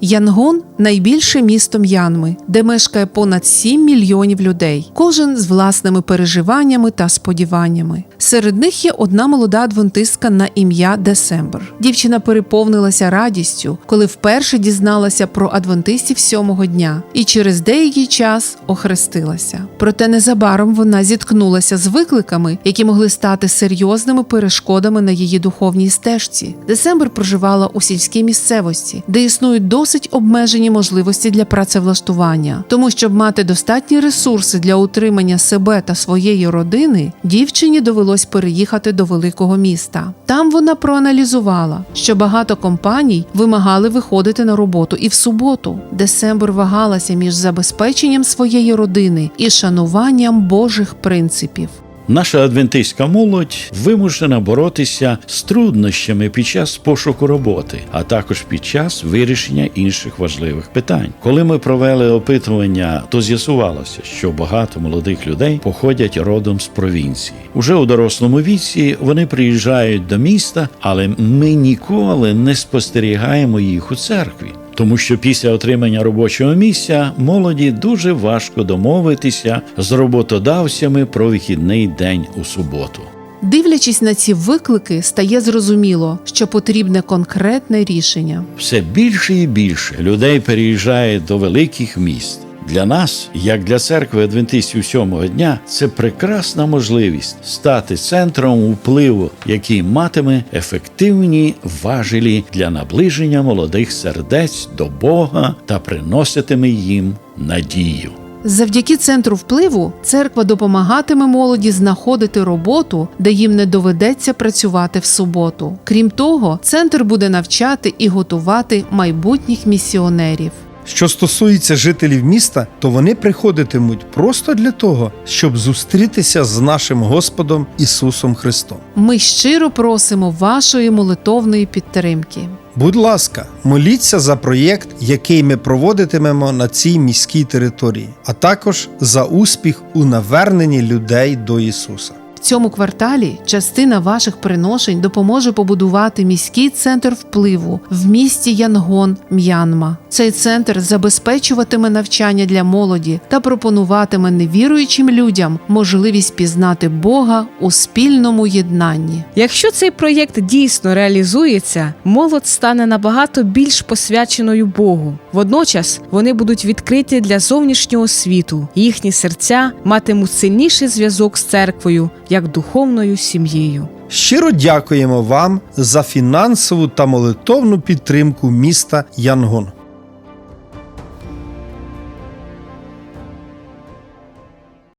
Янгон найбільше місто М'янми, де мешкає понад 7 мільйонів людей, кожен з власними переживаннями та сподіваннями. Серед них є одна молода адвентистка на ім'я Десембр. Дівчина переповнилася радістю, коли вперше дізналася про адвентистів сьомого дня, і через деякий час охрестилася. Проте незабаром вона зіткнулася з викликами, які могли стати серйозними перешкодами на її духовній стежці. Десембр проживала у сільській місцевості, де існують досить обмежені можливості для працевлаштування. Тому, щоб мати достатні ресурси для утримання себе та своєї родини, дівчині довелось переїхати до великого міста. Там вона проаналізувала, що багато компаній вимагали виходити на роботу і в суботу. Десембр вагалася між забезпеченням своєї родини і шануванням Божих принципів. Наша адвентистська молодь вимушена боротися з труднощами під час пошуку роботи, а також під час вирішення інших важливих питань. Коли ми провели опитування, то з'ясувалося, що багато молодих людей походять родом з провінції. Уже у дорослому віці вони приїжджають до міста, але ми ніколи не спостерігаємо їх у церкві. Тому що після отримання робочого місця молоді дуже важко домовитися з роботодавцями про вихідний день у суботу. Дивлячись на ці виклики, стає зрозуміло, що потрібне конкретне рішення. Все більше і більше людей переїжджає до великих міст. Для нас, як для церкви адвентистів сьомого дня, це прекрасна можливість стати центром впливу, який матиме ефективні важелі для наближення молодих сердець до Бога та приноситиме їм надію. Завдяки центру впливу церква допомагатиме молоді знаходити роботу, де їм не доведеться працювати в суботу. Крім того, центр буде навчати і готувати майбутніх місіонерів. Що стосується жителів міста, то вони приходитимуть просто для того, щоб зустрітися з нашим Господом Ісусом Христом. Ми щиро просимо вашої молитовної підтримки. Будь ласка, моліться за проєкт, який ми проводитимемо на цій міській території, а також за успіх у наверненні людей до Ісуса. Цьому кварталі частина ваших приношень допоможе побудувати міський центр впливу в місті Янгон, М'янма. Цей центр забезпечуватиме навчання для молоді та пропонуватиме невіруючим людям можливість пізнати Бога у спільному єднанні. Якщо цей проєкт дійсно реалізується, молодь стане набагато більш посвяченою Богу. Водночас вони будуть відкриті для зовнішнього світу, їхні серця матимуть сильніший зв'язок з церквою як духовною сім'єю. Щиро дякуємо вам за фінансову та молитовну підтримку міста Янгон.